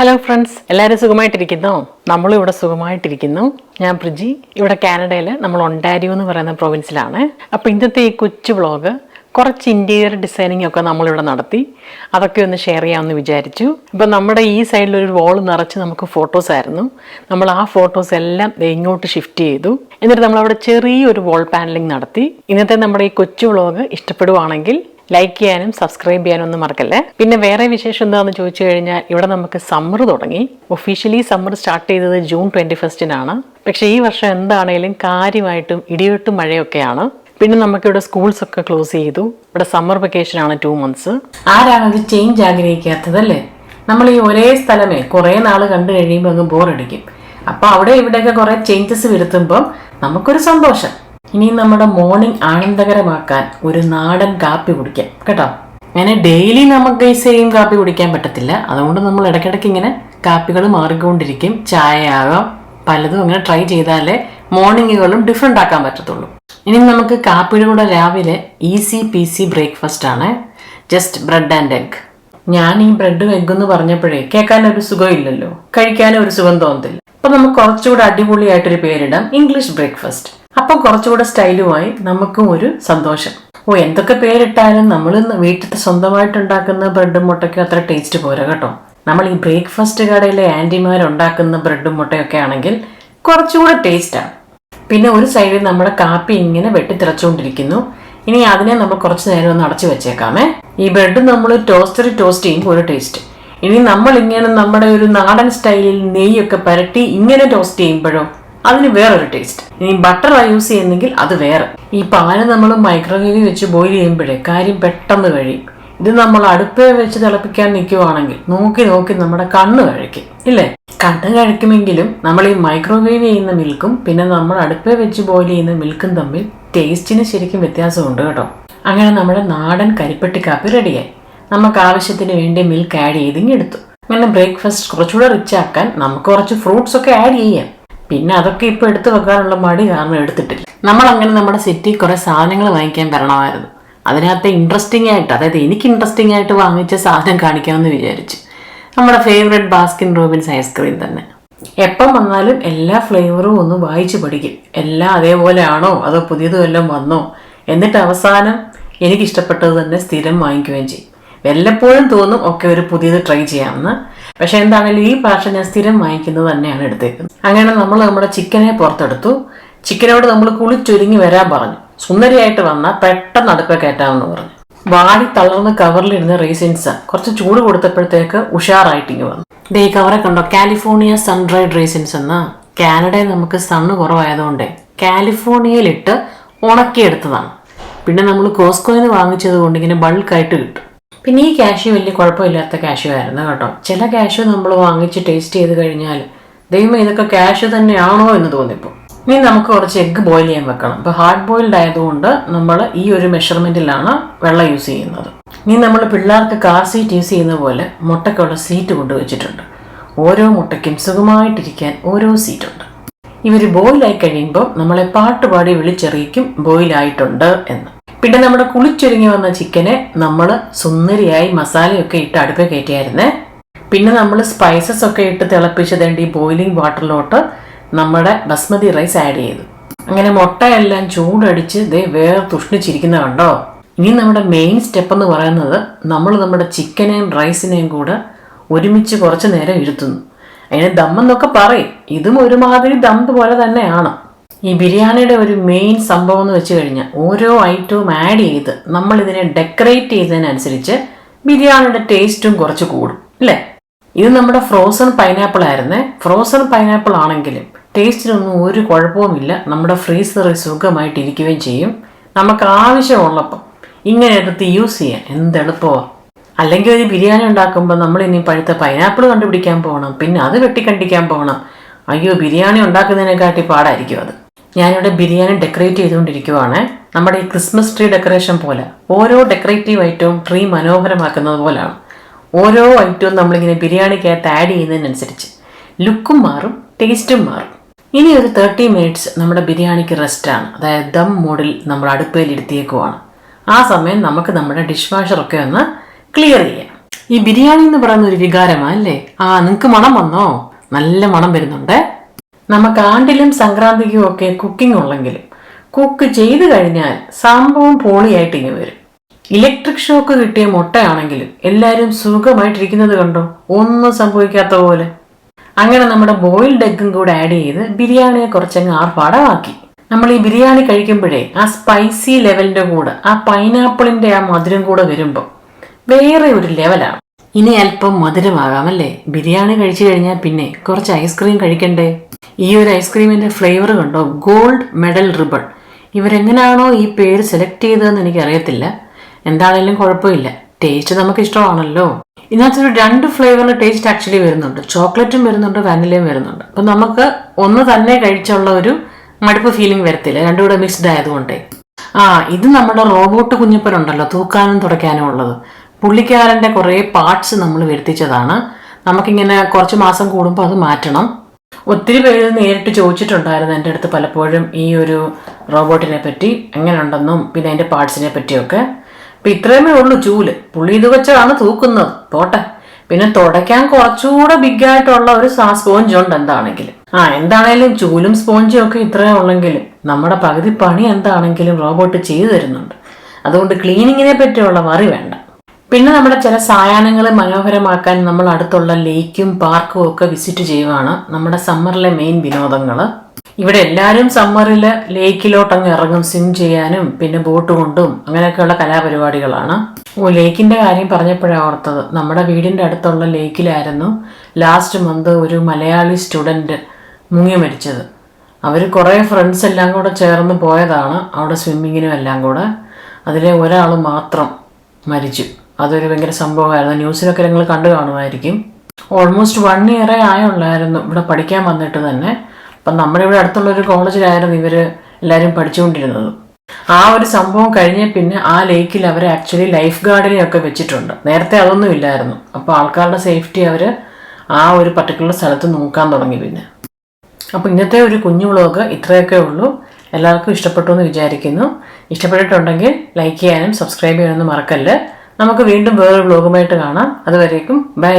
Hello friends എല്ലാവരും സുഖമായിട്ടിരിക്കുന്നോ? നമ്മളും ഇവിടെ സുഖമായിട്ടിരിക്കുന്നു. ഞാൻ പ്രിജി. ഇവിടെ കാനഡയിൽ നമ്മൾ ഒണ്ടാരിയോ എന്ന് പറയുന്ന പ്രൊവിൻസിലാണ്. അപ്പോൾ ഇന്നത്തെ ഈ കൊച്ചു വ്ളോഗ് കുറച്ച് ഇന്റീരിയർ ഡിസൈനിങ് ഒക്കെ നമ്മളിവിടെ നടത്തി. അതൊക്കെ ഒന്ന് ഷെയർ ചെയ്യാമെന്ന് വിചാരിച്ചു. ഇപ്പം നമ്മുടെ ഈ സൈഡിൽ ഒരു വോൾ നിറച്ച് നമുക്ക് ഫോട്ടോസ് ആയിരുന്നു. നമ്മൾ ആ ഫോട്ടോസ് എല്ലാം ഇങ്ങോട്ട് ഷിഫ്റ്റ് ചെയ്തു. എന്നിട്ട് നമ്മളവിടെ ചെറിയൊരു വോൾ പാനലിംഗ് നടത്തി. ഇന്നത്തെ നമ്മുടെ ഈ കൊച്ചു വ്ളോഗ് ഇഷ്ടപ്പെടുവാണെങ്കിൽ ലൈക്ക് ചെയ്യാനും സബ്സ്ക്രൈബ് ചെയ്യാനും ഒന്നും മറക്കല്ലേ? പിന്നെ വേറെ വിശേഷം എന്താണെന്ന് ചോദിച്ചു കഴിഞ്ഞാൽ ഇവിടെ നമുക്ക് സമ്മർ തുടങ്ങി. ഒഫീഷ്യലി സമ്മർ സ്റ്റാർട്ട് ചെയ്തത് ജൂൺ ട്വന്റി ഫസ്റ്റിനാണ് പക്ഷെ ഈ വർഷം എന്താണേലും കാര്യമായിട്ടും ഇടിവെട്ടും മഴയൊക്കെയാണ്. പിന്നെ നമുക്കിവിടെ സ്കൂൾസ് ഒക്കെ ക്ലോസ് ചെയ്തു. ഇവിടെ സമ്മർ വെക്കേഷൻ ആണ് ടു മന്ത്സ് ആരാണ് അത് ചേഞ്ച് ആഗ്രഹിക്കാത്തതല്ലേ നമ്മൾ ഈ ഒരേ സ്ഥലമേ കുറേ നാൾ കണ്ടു കഴിയുമ്പോൾ അങ്ങ് ബോറടിക്കും അപ്പോൾ അവിടെ ഇവിടെയൊക്കെ കുറേ ചേഞ്ചസ് വരുത്തുമ്പോൾ നമുക്കൊരു സന്തോഷം. ഇനി നമ്മുടെ മോർണിംഗ് ആനന്ദകരമാക്കാൻ ഒരു നാടൻ കാപ്പി കുടിക്കാം കേട്ടോ? അങ്ങനെ ഡെയിലി നമുക്ക് ഈ സെയിം കാപ്പി കുടിക്കാൻ പറ്റത്തില്ല. അതുകൊണ്ട് നമ്മൾ ഇടയ്ക്കിടയ്ക്ക് ഇങ്ങനെ കാപ്പികൾ മാറിക്കൊണ്ടിരിക്കും. ചായ ആകാം പലതും അങ്ങനെ ട്രൈ ചെയ്താലേ മോർണിംഗുകളും ഡിഫറെന്റ് ആക്കാൻ പറ്റത്തുള്ളൂ. ഇനി നമുക്ക് കാപ്പിയുടെ കൂടെ രാവിലെ ഈസി പീസി ബ്രേക്ക്ഫാസ്റ്റ് ആണ്. ജസ്റ്റ് ബ്രെഡ് ആൻഡ് എഗ് ഞാൻ ഈ ബ്രെഡ് എഗ് എന്ന് പറഞ്ഞപ്പോഴേ കേൾക്കാൻ ഒരു സുഖമില്ലല്ലോ. കഴിക്കാനും ഒരു സുഖം തോന്നത്തില്ല. അപ്പൊ നമുക്ക് കുറച്ചുകൂടെ അടിപൊളിയായിട്ടൊരു പേരിടാം ഇംഗ്ലീഷ് ബ്രേക്ക്ഫാസ്റ്റ് അപ്പം കുറച്ചുകൂടെ സ്റ്റൈലുമായി നമുക്കും ഒരു സന്തോഷം. ഓ എന്തൊക്കെ പേരിട്ടാലും നമ്മൾ വീട്ടിൽ സ്വന്തമായിട്ട് ഉണ്ടാക്കുന്ന ബ്രെഡും മുട്ടയ്ക്കും അത്ര ടേസ്റ്റ് പോരാ കേട്ടോ. നമ്മൾ ഈ ബ്രേക്ക്ഫാസ്റ്റ് കടയിലെ ആന്റിമാർ ഉണ്ടാക്കുന്ന ബ്രെഡും മുട്ടയൊക്കെ ആണെങ്കിൽ കുറച്ചുകൂടെ ടേസ്റ്റാണ് പിന്നെ ഒരു സൈഡിൽ നമ്മുടെ കാപ്പി ഇങ്ങനെ വെട്ടിത്തിളച്ചുകൊണ്ടിരിക്കുന്നു ഇനി അതിനെ നമ്മൾ കുറച്ച് നേരം ഒന്ന് അടച്ചു വെച്ചേക്കാമേ. ഈ ബ്രെഡ് നമ്മൾ ടോസ്റ്ററിൽ ടോസ്റ്റ് ചെയ്യുമ്പോൾ ഒരു ടേസ്റ്റ് ഇനി നമ്മൾ ഇങ്ങനെ നമ്മുടെ ഒരു നാടൻ സ്റ്റൈലിൽ നെയ്യൊക്കെ പരട്ടി ഇങ്ങനെ ടോസ്റ്റ് ചെയ്യുമ്പോഴോ? അതിന് വേറൊരു ടേസ്റ്റ് ഇനി ബട്ടർ യൂസ് ചെയ്യുന്നെങ്കിൽ അത് വേറെ. ഈ പാൽ നമ്മൾ മൈക്രോവേവിൽ വെച്ച് ബോയിൽ ചെയ്യുമ്പോഴേ കാര്യം പെട്ടെന്ന് കഴിയും. ഇത് നമ്മൾ അടുപ്പേ വെച്ച് തിളപ്പിക്കാൻ നിൽക്കുവാണെങ്കിൽ നോക്കി നോക്കി നമ്മുടെ കണ്ണ് കഴിക്കും. ഇല്ലേ? കണ്ണ് കഴിക്കുമെങ്കിലും നമ്മൾ ഈ മൈക്രോവേവ് ചെയ്യുന്ന മിൽക്കും പിന്നെ നമ്മൾ അടുപ്പേ വെച്ച് ബോയിൽ ചെയ്യുന്ന മിൽക്കും തമ്മിൽ ടേസ്റ്റിന് ശരിക്കും വ്യത്യാസമുണ്ട് കേട്ടോ. അങ്ങനെ നമ്മുടെ നാടൻ കരിപ്പെട്ടി കാപ്പി റെഡിയായി നമുക്ക് ആവശ്യത്തിന് വേണ്ടി മിൽക്ക് ആഡ് ചെയ്തിങ്ങെടുത്തു അങ്ങനെ ബ്രേക്ക്ഫാസ്റ്റ് കുറച്ചുകൂടെ റിച്ച് ആക്കാൻ നമുക്ക് കുറച്ച് ഫ്രൂട്ട്സ് ഒക്കെ ആഡ് ചെയ്യാം. പിന്നെ അതൊക്കെ ഇപ്പൊ എടുത്തു വെക്കാനുള്ള മടി കാരണം എടുത്തിട്ടില്ല. നമ്മൾ അങ്ങനെ നമ്മുടെ സിറ്റി കുറെ സാധനങ്ങൾ വാങ്ങിക്കാൻ വരണമായിരുന്നു. അതിനകത്ത് ഇൻട്രസ്റ്റിംഗ് ആയിട്ട് അതായത് എനിക്ക് ഇൻട്രസ്റ്റിംഗ് ആയിട്ട് വാങ്ങിച്ച സാധനം കാണിക്കാമെന്ന് വിചാരിച്ചു. നമ്മുടെ ഫേവറേറ്റ് ബാസ്കിൻ റോബിൻസ് ഐസ്ക്രീം തന്നെ. എപ്പം വന്നാലും എല്ലാ ഫ്ലേവറും ഒന്ന് വായിച്ചു പഠിക്കും. എല്ലാം അതേപോലെ ആണോ? അതോ പുതിയത് വല്ലതും വന്നോ? എന്നിട്ട് അവസാനം എനിക്കിഷ്ടപ്പെട്ടത് തന്നെ സ്ഥിരം വാങ്ങിക്കുകയും ചെയ്യും. വല്ലപ്പോഴും തോന്നും ഒക്കെ ഒരു പുതിയത് ട്രൈ ചെയ്യാമെന്ന്. പക്ഷെ എന്താണെങ്കിലും ഈ ഭാഷ ഞാൻ സ്ഥിരം വാങ്ങിക്കുന്നത് തന്നെയാണ് എടുത്തേക്കുന്നത്. അങ്ങനെ നമ്മൾ നമ്മുടെ ചിക്കനെ പുറത്തെടുത്തു. ചിക്കനോട് നമ്മൾ കുളിച്ചൊരുങ്ങി വരാൻ പറഞ്ഞു. സുന്ദരിയായിട്ട് വന്നാൽ പെട്ടെന്ന് അടുപ്പ കയറ്റാമെന്ന് പറഞ്ഞു. വാടി തളർന്ന് കവറിലിരുന്ന റേസിൻസ് കുറച്ച് ചൂട് കൊടുത്തപ്പോഴത്തേക്ക് ഉഷാറായിട്ടിങ്ങ് വന്നു. ദേ കവറെ കണ്ടോ? കാലിഫോർണിയ സൺഡ്രൈഡ് റേസിൻസ് എന്ന കാനഡയിൽ നമുക്ക് സണ്ണ് കുറവായതുകൊണ്ട് കാലിഫോർണിയയിലിട്ട് ഉണക്കിയെടുത്തതാണ്. പിന്നെ നമ്മൾ കോസ്കോയിൽ നിന്ന് വാങ്ങിച്ചത് കൊണ്ട് ഇങ്ങനെ ബൾക്കായിട്ട് കിട്ടും. പിന്നെ ഈ കാഷ്യൂ വലിയ കുഴപ്പമില്ലാത്ത കാഷ്യൂ ആയിരുന്നു കേട്ടോ. ചില കാഷ്യൂ നമ്മൾ വാങ്ങിച്ച് ടേസ്റ്റ് ചെയ്ത് കഴിഞ്ഞാൽ ദൈവം ഇതൊക്കെ കാഷ്യൂ തന്നെയാണോ എന്ന് തോന്നിപ്പോൾ ഇനി നമുക്ക് കുറച്ച് എഗ്ഗ് ബോയിൽ ചെയ്യാൻ വെക്കണം. ഇപ്പോൾ ഹാർഡ് ബോയിൽഡ് ആയതുകൊണ്ട് നമ്മൾ ഈ ഒരു മെഷർമെന്റിലാണ് വെള്ളം യൂസ് ചെയ്യുന്നത്. ഇനി നമ്മൾ പിള്ളേർക്ക് കാർ സീറ്റ് യൂസ് ചെയ്യുന്ന പോലെ മുട്ടയ്ക്കുള്ള സീറ്റ് കൊണ്ടുവച്ചിട്ടുണ്ട് ഓരോ മുട്ടയ്ക്കും സുഖമായിട്ടിരിക്കാൻ ഓരോ സീറ്റുണ്ട് ഇവർ ബോയിലായി കഴിയുമ്പോൾ നമ്മളെ പാട്ടുപാടി വിളിച്ചറിയിക്കും ബോയിലായിട്ടുണ്ട് എന്ന്. പിന്നെ നമ്മുടെ കുളിച്ചൊരുങ്ങി വന്ന ചിക്കനെ നമ്മൾ സുന്ദരിയായി മസാലയൊക്കെ ഇട്ട് അടുപ്പേ കയറ്റിയായിരുന്നേ. പിന്നെ നമ്മൾ സ്പൈസസ് ഒക്കെ ഇട്ട് തിളപ്പിച്ചതേണ്ട ഈ ബോയിലിംഗ് വാട്ടറിലോട്ട് നമ്മുടെ ബസ്മതി റൈസ് ആഡ് ചെയ്തു. അങ്ങനെ മുട്ടയെല്ലാം ചൂടടിച്ച് ദേ വേറെ തുഷ്ണിച്ചിരിക്കുന്ന കണ്ടോ? ഇനി നമ്മുടെ മെയിൻ സ്റ്റെപ്പ് എന്ന് പറയുന്നത് നമ്മൾ നമ്മുടെ ചിക്കനെയും റൈസിനെയും കൂടെ ഒരുമിച്ച് കുറച്ച് നേരം ഇരുത്തുന്നു. അതിന് ദമ്മെന്നൊക്കെ പറയും. ഇതും ഒരുമാതിരി ദം പോലെ തന്നെയാണ്. ഈ ബിരിയാണിയുടെ ഒരു മെയിൻ സംഭവം എന്ന് വെച്ച് കഴിഞ്ഞാൽ ഓരോ ഐറ്റവും ആഡ് ചെയ്ത് നമ്മൾ ഇതിനെ ഡെക്കറേറ്റ് ചെയ്തതിനനുസരിച്ച് ബിരിയാണിയുടെ ടേസ്റ്റും കുറച്ച് കൂടും അല്ലേ? ഇത് നമ്മുടെ ഫ്രോസൺ പൈനാപ്പിൾ ആയിരുന്നേ. ഫ്രോസൺ പൈനാപ്പിൾ ആണെങ്കിലും ടേസ്റ്റിനൊന്നും ഒരു കുഴപ്പവുമില്ല. നമ്മുടെ ഫ്രീസറിൽ സുഖമായിട്ട് ഇരിക്കുകയും ചെയ്യും. നമുക്ക് ആവശ്യമുള്ളപ്പം ഇങ്ങനെ എടുത്ത് യൂസ് ചെയ്യാൻ എന്ത് അല്ലെങ്കിൽ ഒരു ബിരിയാണി ഉണ്ടാക്കുമ്പോൾ നമ്മൾ ഇനി പഴുത്ത പൈനാപ്പിൾ കണ്ടുപിടിക്കാൻ പോകണം പിന്നെ അത് വെട്ടിക്കണ്ടിക്കാൻ പോകണം അയ്യോ ബിരിയാണി ഉണ്ടാക്കുന്നതിനെക്കാട്ടി പാടായിരിക്കും അത്. ഞാനിവിടെ ബിരിയാണി ഡെക്കറേറ്റ് ചെയ്തുകൊണ്ടിരിക്കുവാണ്. നമ്മുടെ ഈ ക്രിസ്മസ് ട്രീ ഡെക്കറേഷൻ പോലെ ഓരോ ഡെക്കറേറ്റീവ് ഐറ്റവും ട്രീ മനോഹരമാക്കുന്നത് പോലെയാണ് ഓരോ ഐറ്റവും നമ്മളിങ്ങനെ ബിരിയാണിക്കകത്ത് ആഡ് ചെയ്യുന്നതിനനുസരിച്ച് ലുക്കും മാറും ടേസ്റ്റും മാറും. ഇനി ഒരു തേർട്ടി മിനിറ്റ്സ് നമ്മുടെ ബിരിയാണിക്ക് റെസ്റ്റാണ് അതായത് ദം മൂഡിൽ നമ്മൾ അടുപ്പയിലിരുത്തിയേക്കുവാണ് ആ സമയം നമുക്ക് നമ്മുടെ ഡിഷ് വാഷറൊക്കെ ഒന്ന് ക്ലിയർ ചെയ്യാം. ഈ ബിരിയാണി എന്ന് പറയുന്ന ഒരു വികാരമാണ് അല്ലേ? ആ നിങ്ങൾക്ക് മണം വന്നോ? നല്ല മണം വരുന്നുണ്ട്. നമുക്ക് ആണ്ടിലും സംക്രാന്തിക്കും ഒക്കെ കുക്കിംഗ് ഉള്ളെങ്കിലും കുക്ക് ചെയ്തു കഴിഞ്ഞാൽ സംഭവം പോളിയായിട്ട് ഇങ്ങനെ വരും. ഇലക്ട്രിക് ഷോക്ക് കിട്ടിയ മുട്ടയാണെങ്കിലും എല്ലാവരും സുഖമായിട്ടിരിക്കുന്നത് കണ്ടോ? ഒന്നും സംഭവിക്കാത്ത പോലെ. അങ്ങനെ നമ്മുടെ ബോയിൽഡ് എഗ്ഗും കൂടെ ആഡ് ചെയ്ത് ബിരിയാണിയെ കുറച്ചങ്ങ് ആർഭാടമാക്കി. നമ്മൾ ഈ ബിരിയാണി കഴിക്കുമ്പോഴേ ആ സ്പൈസി ലെവലിന്റെ കൂടെ ആ പൈനാപ്പിളിന്റെ ആ മധുരം കൂടെ വരുമ്പോൾ വേറെ ഒരു ലെവലാണ് ഇനി അല്പം മധുരമാകാമല്ലേ ബിരിയാണി കഴിച്ചു കഴിഞ്ഞാൽ പിന്നെ കുറച്ച് ഐസ്ക്രീം കഴിക്കണ്ടേ? ഈ ഒരു ഐസ്ക്രീമിന്റെ ഫ്ലേവർ കണ്ടോ? ഗോൾഡ് മെഡൽ റിബൺ ഇവരെങ്ങനെയാണോ ഈ പേര് സെലക്ട് ചെയ്തതെന്ന് എനിക്കറിയത്തില്ല. എന്താണേലും കുഴപ്പമില്ല. ടേസ്റ്റ് നമുക്ക് ഇഷ്ടമാണല്ലോ. ഇതിനകത്തൊരു രണ്ട് ഫ്ലേവറിന്റെ ടേസ്റ്റ് ആക്ച്വലി വരുന്നുണ്ട്. ചോക്ലേറ്റും വരുന്നുണ്ട് വാനിലയും വരുന്നുണ്ട്. അപ്പം നമുക്ക് ഒന്ന് തന്നെ കഴിച്ചുള്ള ഒരു മടുപ്പ് ഫീലിംഗ് വരത്തില്ല. രണ്ടും കൂടെ മിക്സ്ഡ് ആയതുകൊണ്ടേ. ആ ഇത് നമ്മുടെ റോബോട്ട് കുഞ്ഞപ്പനുണ്ടല്ലോ തൂക്കാനും തുടയ്ക്കാനും ഉള്ളത്. പുള്ളിക്കാരന്റെ കുറേ പാർട്സ് നമ്മൾ വരുത്തിച്ചതാണ്. നമുക്കിങ്ങനെ കുറച്ച് മാസം കൂടുമ്പോൾ അത് മാറ്റണം. ഒത്തിരി പേര് നേരിട്ട് ചോദിച്ചിട്ടുണ്ടായിരുന്നു എന്റെ അടുത്ത് പലപ്പോഴും ഈ ഒരു റോബോട്ടിനെ പറ്റി എങ്ങനെയുണ്ടെന്നും പിന്നെ അതിന്റെ പാർട്സിനെ പറ്റിയൊക്കെ. അപ്പം ഇത്രയുമേ ഉള്ളൂ ചൂൽ. പുള്ളി ഇത് വെച്ചാണ് തൂക്കുന്നത്. പോട്ടെ. പിന്നെ തുടയ്ക്കാൻ കുറച്ചുകൂടെ ബിഗ് ആയിട്ടുള്ള ഒരു സ്പോഞ്ച് ഉണ്ട് എന്താണെങ്കിലും. ആ എന്താണേലും ചൂലും സ്പോഞ്ചും ഒക്കെ ഇത്രയും ഉള്ളെങ്കിലും നമ്മുടെ പകുതി പണി എന്താണെങ്കിലും റോബോട്ട് ചെയ്തു തരുന്നുണ്ട്. അതുകൊണ്ട് ക്ലീനിങ്ങിനെ പറ്റിയുള്ള വറി വേണ്ട. പിന്നെ നമ്മുടെ ചില സായാഹ്നങ്ങൾ മനോഹരമാക്കാൻ നമ്മൾ അടുത്തുള്ള ലേക്കും പാർക്കും ഒക്കെ വിസിറ്റ് ചെയ്യുവാണ് നമ്മുടെ സമ്മറിലെ മെയിൻ വിനോദങ്ങൾ. ഇവിടെ എല്ലാവരും സമ്മറിൽ ലേക്കിലോട്ട് അങ്ങ് ഇറങ്ങും സ്വിം ചെയ്യാനും പിന്നെ ബോട്ട് കൊണ്ടും അങ്ങനെയൊക്കെയുള്ള കലാപരിപാടികളാണ്. ഓ ലേക്കിന്റെ കാര്യം പറഞ്ഞപ്പോഴാണ് ഓർത്തത്. നമ്മുടെ വീടിന്റെ അടുത്തുള്ള ലേക്കിലായിരുന്നു ലാസ്റ്റ് മന്ത് ഒരു മലയാളി സ്റ്റുഡന്റ് മുങ്ങി മരിച്ചത്. അവർ കുറേ ഫ്രണ്ട്സ് എല്ലാം കൂടെ ചേർന്ന് പോയതാണ് അവിടെ സ്വിമ്മിങ്ങിനും എല്ലാം കൂടെ. അതിലെ ഒരാൾ മാത്രം മരിച്ചു. അതൊരു ഭയങ്കര സംഭവമായിരുന്നു. ന്യൂസിലൊക്കെ നിങ്ങൾ കണ്ടു കാണുമായിരിക്കും. ഓൾമോസ്റ്റ് വൺ ഇയറേ ആയുള്ളായിരുന്നു ഇവിടെ പഠിക്കാൻ വന്നിട്ട് തന്നെ. അപ്പം നമ്മുടെ ഇവിടെ അടുത്തുള്ള ഒരു കോളേജിലായിരുന്നു ഇവർ എല്ലാവരും പഠിച്ചുകൊണ്ടിരുന്നത്. ആ ഒരു സംഭവം കഴിഞ്ഞ പിന്നെ ആ ലേക്കിൽ അവർ ആക്ച്വലി ലൈഫ് ഗാർഡിനെയൊക്കെ വെച്ചിട്ടുണ്ട്. നേരത്തെ അതൊന്നും ഇല്ലായിരുന്നു. അപ്പോൾ ആൾക്കാരുടെ സേഫ്റ്റി അവർ ആ ഒരു പർട്ടിക്കുലർ സ്ഥലത്ത് നോക്കാൻ തുടങ്ങി പിന്നെ. അപ്പോൾ ഇന്നത്തെ ഒരു കുഞ്ഞു വ്ളോഗ് ഇത്രയൊക്കെ ഉള്ളൂ. എല്ലാവർക്കും ഇഷ്ടപ്പെട്ടു എന്ന് വിചാരിക്കുന്നു. ഇഷ്ടപ്പെട്ടിട്ടുണ്ടെങ്കിൽ ലൈക്ക് ചെയ്യാനും സബ്സ്ക്രൈബ് ചെയ്യാനൊന്നും മറക്കല്ല്. നമുക്ക് വീണ്ടും വേറൊരു വ്ലോഗുമായിട്ട് കാണാം. അതുവരേക്കും ബൈ.